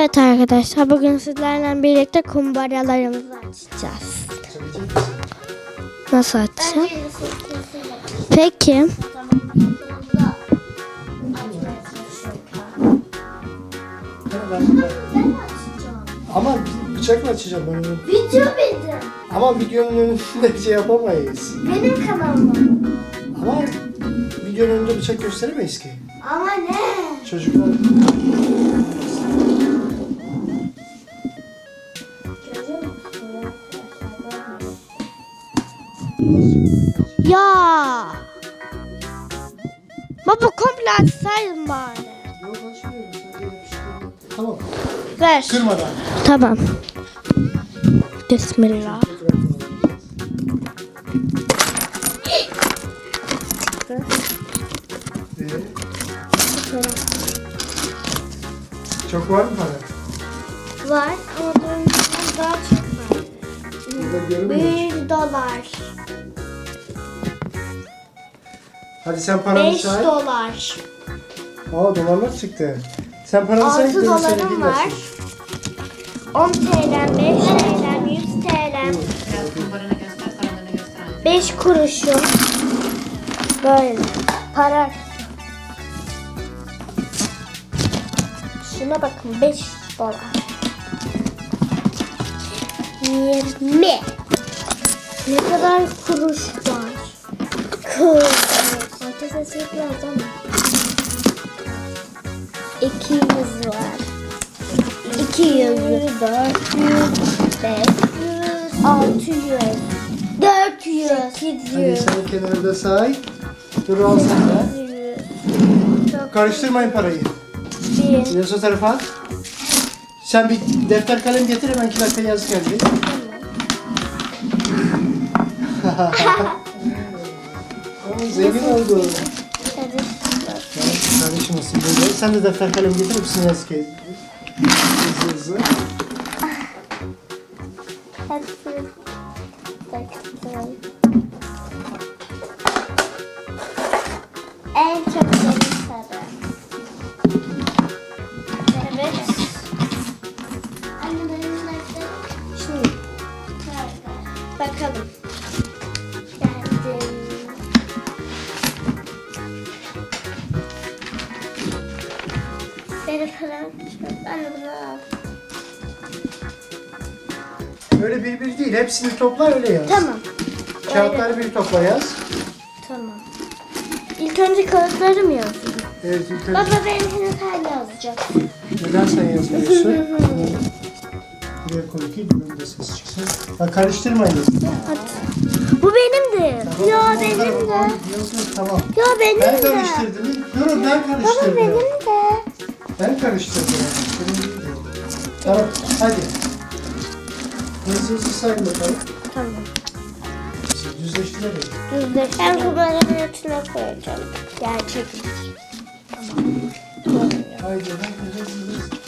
Evet arkadaşlar bugün sizlerle birlikte kumbaralarımızı açacağız. Nasıl açacağım? Peki. Ama bıçakla açacağım ben onu. Video benim. Ama videonun önünde şey yapamayız. Benim kanalım. Ama videonun önünde bıçak gösteremeyiz ki. Ama ne? Çocuklar Ya. Baba komple açsaydın bari. Yok açmıyorum. Tamam. Ver. Kırmadan. Tamam. Bismillah. Ee, çok var mı para? Var Burada görünmüyor. Bir dolar. Hadi sen paranı Beş say. dolar. Aa dolarlar çıktı. Sen paranı say. Altı dolarım var. açayım. 10 TL, 5 TL, 100 TL, Biraz kumbaranı göster, paralarını göster. 5 kuruşum. Böyle. Para. Şuna bakın 5 dolar. 20. Ne kadar kuruş var? Kuruş. Patates biraz ama. 200 var. 200, 400, 500, 600, 400, Hadi 800, sen kenarda say. Dur al sen de. 100, çok Karıştırmayın parayı. Biraz o tarafa. Sen bir defter kalem getir hemen kilakta yaz geldi. Ama zengin oldu. Kardeşim nasıl böyle? Sen de defter kalem getir hepsini yaz geldi. Hızlı hızlı. En çok sarı. Bakalım. Geldim. Benim param. Ben de bunu al. Öyle bir bir değil. Hepsini topla öyle yaz. Tamam. Kağıtları bir topla yaz. Tamam. İlk önce kağıtları mı yazayım? Evet ilk önce. Baba benimkini sen yazacaksın. Neden sen yazmıyorsun? Buraya koy ki bunun da ses çıksın. Bak karıştırmayın. Bu benimdi. Ya Tamam, benim tamam, de. Tamam. Ya benim Ben de. karıştırdım. Durun ben Baba karıştırdım. benim de. Ben karıştırdım. Senin değil de. Tamam hadi. Hızlı hızlı sayın bakalım. Tamam. Düzleştirelim. Ben kumarın içine koyacağım. Gerçek. Haydi hadi hızlı hızlı.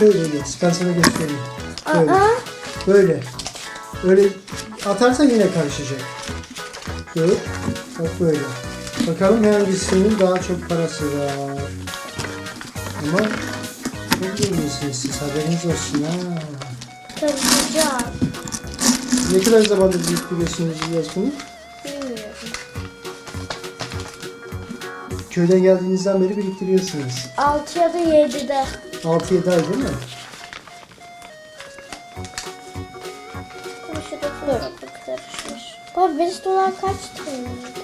Şöyle yaz. Ben sana göstereyim. Böyle. Aa, Böyle. Böyle atarsan yine karışacak. Dur. Bak böyle. Bakalım hangisinin daha çok parası var. Ama çok bilmiyorsunuz siz. Haberiniz olsun ha. karışacağım. Ne kadar zamandır biriktiriyorsunuz biraz bunu? Köyden geldiğinizden beri biriktiriyorsunuz. 6 ya da 7'de. 6-7 ay değil mi? Şurada böyle karışmış. Baba 5 dolar kaç TL'ydi?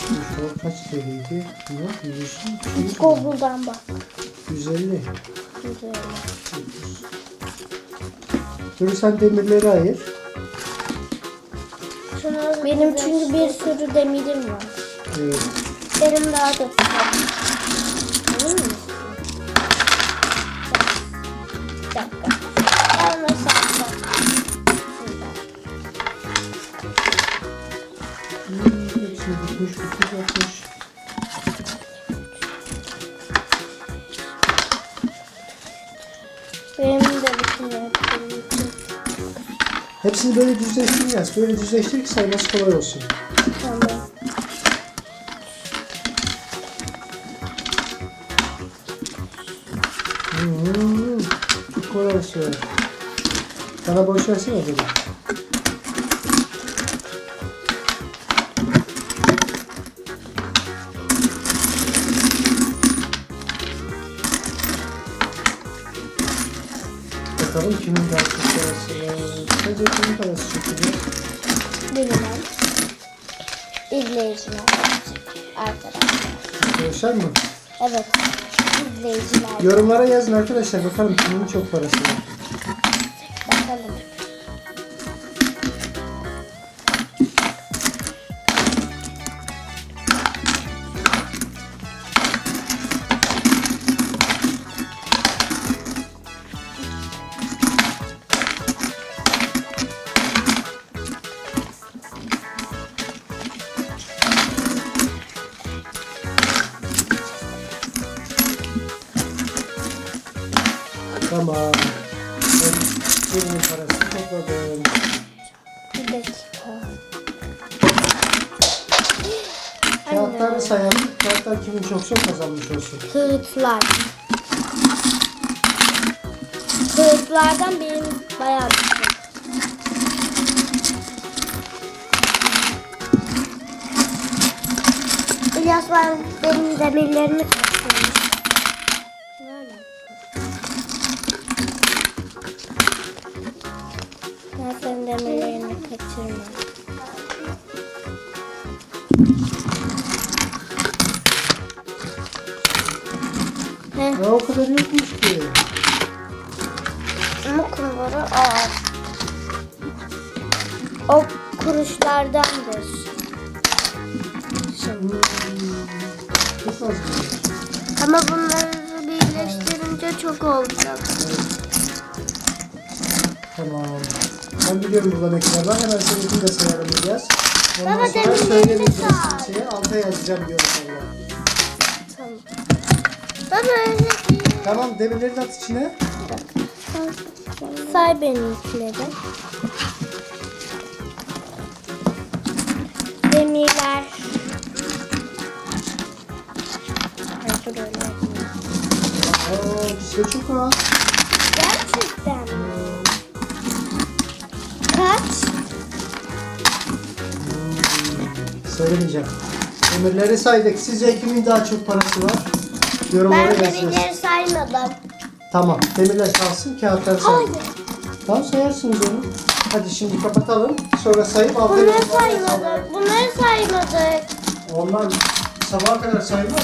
Şu an kaç TL'ydi? Yok 100, 100, Google'dan bak. 150. Güzel. Dur sen demirleri ayır. Benim çünkü bir sürü demirim var. Evet. Benim daha da? Bir dakika. Ben hepsini bitmiş, bitmiş, bitmiş. Benim de bütün yaptığım için. Hepsini böyle düzleştireceğiz. Böyle düzleştir ki sayması kolay olsun. Tamam. Olsun. Bana boş versene dedi. Bakalım kimin parası var. Sence kimin parası çok iyi? Bilmem. İzleyiciler. Arkadaşlar. Arkadaşlar mı? Evet. İzleyiciler. Yorumlara yazın arkadaşlar. Bakalım kimin çok parası var. Bakalım. Tamam. Ben birinin parasını topladım. Bir dakika. Kağıtları sayalım. Kağıtlar kimin çoksa kazanmış olsun. Kağıtlar. Kağıtlardan benim bayağı bir şey. İlyas ben benim demirlerimi kaçırmış. Kaçırmam. Heh. Ya o kadar yokmuş ki. Ama kumları ağır. O kuruşlardandır. Şimdi. Ama bunları birleştirince çok olacak. Tamam. Ben biliyorum burada ne kadar var. Hemen seninkini de sayarım biraz. Ondan Baba, sonra say. kimseye. Alta yazacağım diyorum Allah. Tamam. Baba öyle değil. Tamam demirleri de at içine. Say benimkileri. Demirler. Ay, dur öyle. Aa bizde çok az. Gerçekten mi? Söylemeyeceğim. Demirleri saydık. Sizce kimin daha çok parası var? Yorumlara Ben yazın. demirleri saymadım. Tamam. Demirler salsın. Kağıtları say. Hayır. Tamam sayarsınız onu. Hadi şimdi kapatalım. Sonra sayıp alta Bunları yorumlara yazalım. saymadık. Bunları saymadık. Onlar sabaha kadar sayılmaz.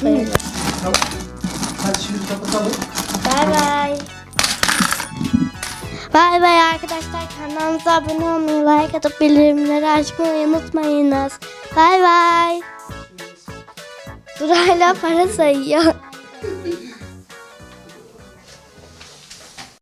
Saymadık. Tamam. Hadi şimdi kapatalım. Bay bay. Bay bay arkadaşlar. Kanalımıza abone olmayı, like atıp bildirimleri açmayı unutmayınız. Bay bay. Dur hala para sayıyor.